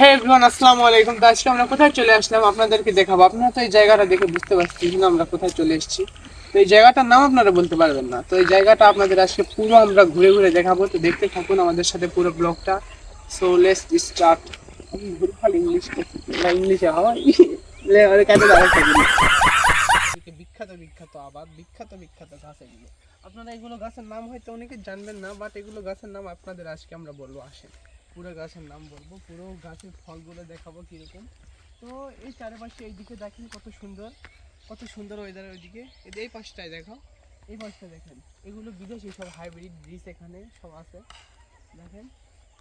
হ্যাঁ এভরিওয়ান আসসালামু আলাইকুম। তো আজকে আমরা কোথায় চলে আসলাম আপনাদেরকে দেখাবো। আপনারা তো এই জায়গাটা দেখে বুঝতে পারছি না আমরা কোথায় চলে এসেছি। তো এই জায়গাটার নাম আপনারা বলতে পারবেন না। তো এই জায়গাটা আপনাদের আজকে পুরো আমরা ঘুরে ঘুরে দেখাবো। তো দেখতে থাকুন আমাদের সাথে পুরো ব্লগটা। সো লেটস স্টার্ট ভুলভাল ইংলিশ না ইংলিশে হয়। আরে বিখ্যাত বিখ্যাত আবার, বিখ্যাত বিখ্যাত গাছ এগুলো। আপনারা এগুলো গাছের নাম হয়তো অনেকে জানবেন না বাট এগুলো গাছের নাম আপনাদের আজকে আমরা বলব আসেন। পুরো গাছের নাম বলব, পুরো গাছের ফলগুলো দেখাবো কীরকম। তো এই চারিপাশে এইদিকে দেখেন কত সুন্দর কত সুন্দর ওয়েদার ওইদিকে। এই পাশটায় দেখো এই পাশটা দেখেন, এগুলো বিদেশি, সব হাইব্রিড বীজ এখানে সব আছে। দেখেন,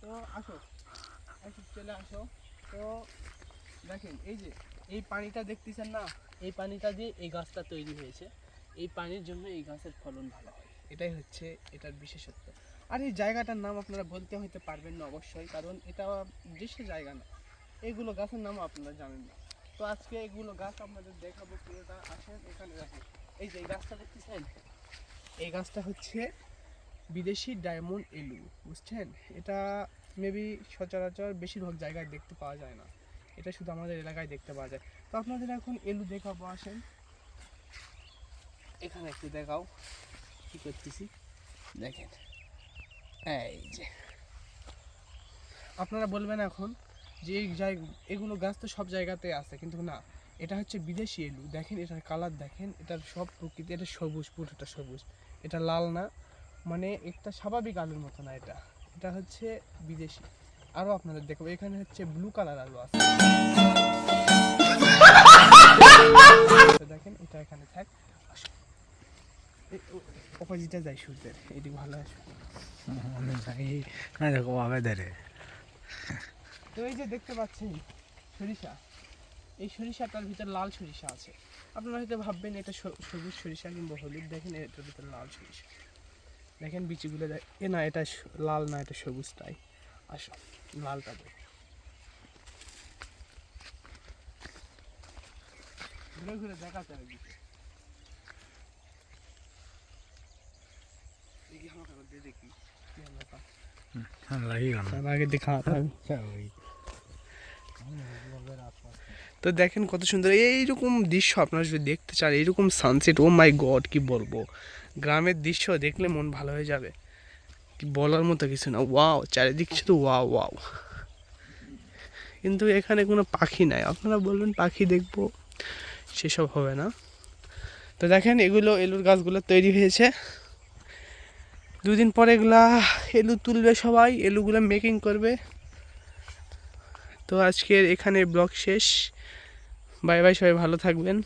তো আসো আসো চলে আসো। তো দেখেন, এই যে, এই পানিটা দেখতেছেন না? এই পানিটা দিয়ে এই গাছটা তৈরি হয়েছে। এই পানির জন্য এই গাছের ফলন ভালো হয়। এটাই হচ্ছে এটার বিশেষত্ব। আর এই জায়গাটার নাম আপনারা বলতে হইতে পারবেন না অবশ্যই, কারণ এটা দৃশ্য জায়গা না। এগুলো গাছের নামও আপনারা জানেন না। তো আজকে এগুলো গাছ আপনাদের দেখাবো, পুরোটা আসেন, এখানে দেখেন এই যে গাছটা দেখতেছেন? এই গাছটা হচ্ছে বিদেশি ডায়মন্ড এলু, বুঝছেন? এটা মেবি সচরাচর বেশিরভাগ জায়গায় দেখতে পাওয়া যায় না। এটা শুধু আমাদের এলাকায় দেখতে পাওয়া যায়। তো আপনাদের এখন এলু দেখাবো, আসেন। এখানে একটু দেখাও, কি করতেছি? দেখেন। এই যে। আপনারা বলবেন এখন যে এই এগুলো গাছ তো সব জায়গাতে আছে, কিন্তু না, এটা হচ্ছে বিদেশি এলু। দেখেন, এটার কালার দেখেন, এটার সব প্রকৃতি, এটা সবুজ, পুরোটা সবুজ। এটা লাল না মানে একটা স্বাভাবিক আলুর মতো না এটা। এটা হচ্ছে বিদেশি। আরও আপনাদের দেখব, এখানে হচ্ছে ব্লু কালার আলু আছে। দেখেন, এটা এখানে থাক। অপোজিটে যাই সূর্যের এটি ভালো আসবে না দেখো আবে ধরে তো এই যে দেখতে পাচ্ছেন সরিষা এই সরিষাটার ভিতর লাল সরিষা আছে। আপনারা হয়তো ভাববেন এটা সবুজ সরিষা কিংবা হলুদ দেখেন এটার ভিতর লাল সরিষা। দেখেন বিচিগুলো এ না এটা লাল না এটা সবুজটাই আসো লালটা দেখ। ঘুরে ঘুরে দেখাতে হবে দিকে দেখি আমাকে আবার দিয়ে দেখি কি ব্যাপার। লাগি গান তার আগে দেখা তো দেখেন কত সুন্দর। এইরকম দৃশ্য আপনারা যদি দেখতে চান, এইরকম সানসেট ও মাই গড কি বলব? গ্রামের দৃশ্য দেখলে মন ভালো হয়ে যাবে। কি বলার মতো কিছু না। ওয়াও চারিদিক শুধু ওয়াও ওয়াও কিন্তু এখানে কোনো পাখি নাই। আপনারা বলবেন, পাখি দেখব, সেসব হবে না। তো দেখেন, এগুলো, এলুর গাছগুলো তৈরি হয়েছে। দুদিন পরে এগুলা এলু তুলবে সবাই, এলুগুলো মেকিং করবে। তো আজকের এখানে ব্লগ শেষ। বাই বাই সবাই ভালো থাকবেন।